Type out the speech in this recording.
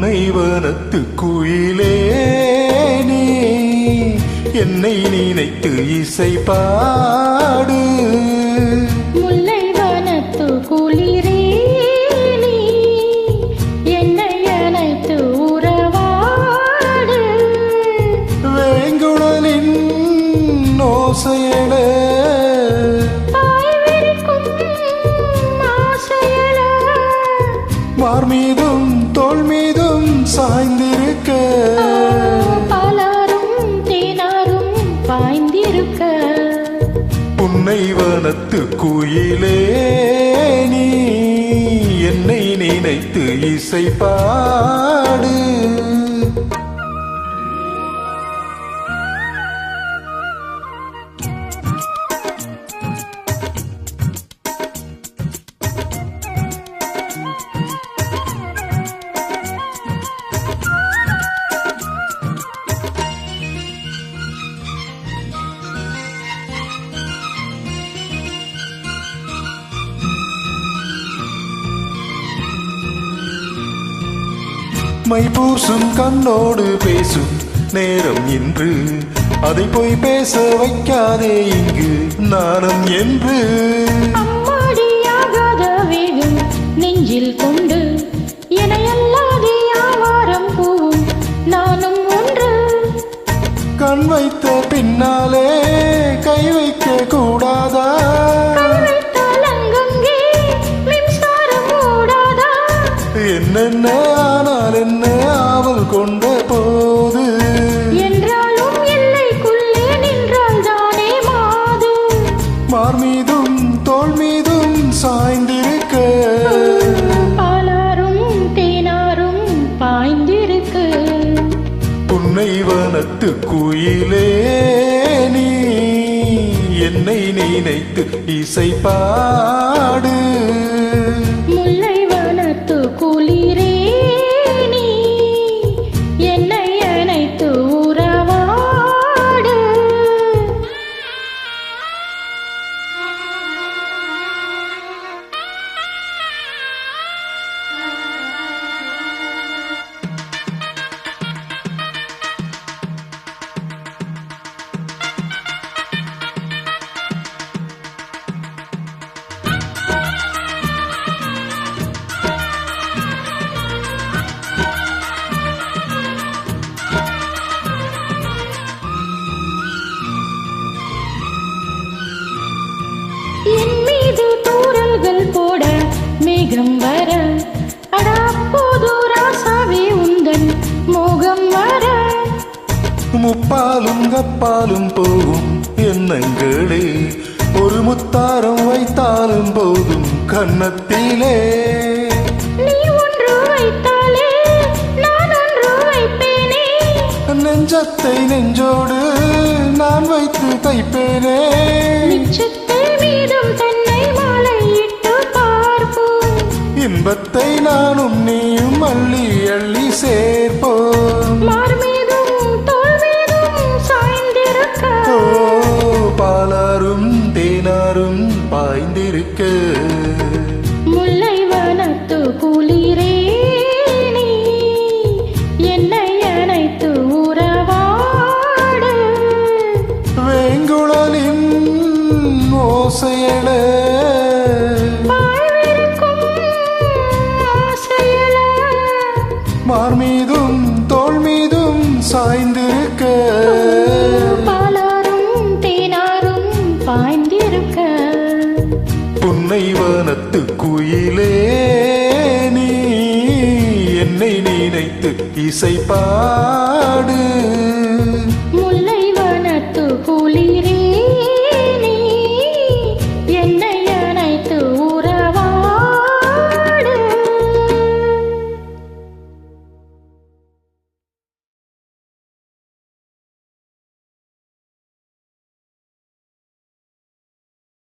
புன்னைவனத்து குயிலே நீ என்னை நினைத்து இசை பாடு. முல்லை வனத்து குளிரே நீ என்னை அணைத்து உறவாடு. வேங்குழலின் புன்னைவனத்து குயிலே நீ என்னை நினைத்து இசை பாடு மை பூசும் கண்ணோடு பேசும் நேரம் இன்று. அதை போய் பேச வைக்காதே இங்கு நாணம் என்று. மனத்து குயிலே நீ என்னை நினைத்து இசை பாடு. மேகம் வர அடா போது ராசாவே உந்தன் மோகம் வர. முப்பாலும் கப்பாலும் போகும் எண்ணங்களே. ஒரு முத்தாரம் வைத்தாலும் போதும் வைப்பேனே. நெஞ்சத்தை நெஞ்சோடு நான் வைத்து தைப்பேனே. இன்பத்தை நானும் நீயும் அள்ளி அள்ளி சேர்ப்போம். பாலாரும் தேனாரும் பாய்ந்திருக்க. முல்லை வனத்து குளிரே நீ என்னை அணைத்து உறவாடு வேங்குழலின் ஓசையட மார் மீதும் தோள் மீதும் சாய்ந்திருக்க பாலாரும் தேனாரும் பாய்ந்திருக்க. புன்னைவனத்து குயிலே நீ என்னை நினைத்து இசை பாடு